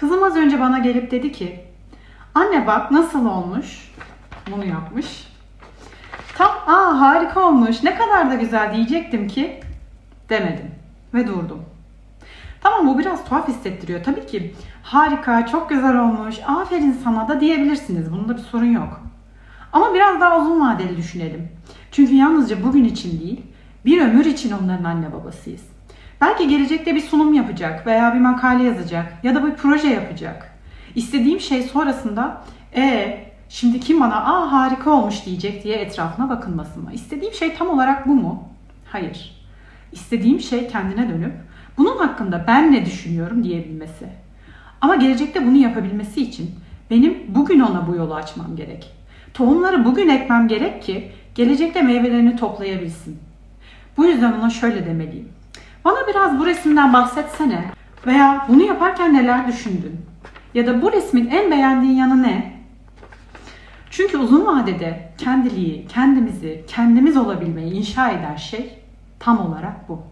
Kızım az önce bana gelip dedi ki anne bak nasıl olmuş. Bunu yapmış. Tam aa harika olmuş ne kadar da güzel diyecektim ki demedim ve durdum. Tamam bu biraz tuhaf hissettiriyor. Tabii ki harika, çok güzel olmuş, aferin sana da diyebilirsiniz. Bunda bir sorun yok. Ama biraz daha uzun vadeli düşünelim. Çünkü yalnızca bugün için değil, bir ömür için onların anne babasıyız. Belki gelecekte bir sunum yapacak veya bir makale yazacak ya da bir proje yapacak. İstediğim şey sonrasında e şimdi kim bana aa harika olmuş diyecek diye etrafına bakınması mı? İstediğim şey tam olarak bu mu? Hayır. İstediğim şey kendine dönüp bunun hakkında ben ne düşünüyorum diyebilmesi. Ama gelecekte bunu yapabilmesi için benim bugün ona bu yolu açmam gerek. Tohumları bugün ekmem gerek ki gelecekte meyvelerini toplayabilsin. Bu yüzden ona şöyle demeliyim. Bana biraz bu resimden bahsetsene. Veya bunu yaparken neler düşündün? Ya da bu resmin en beğendiğin yanı ne? Çünkü uzun vadede kendiliği, kendimizi, kendimiz olabilmeyi inşa eden şey tam olarak bu.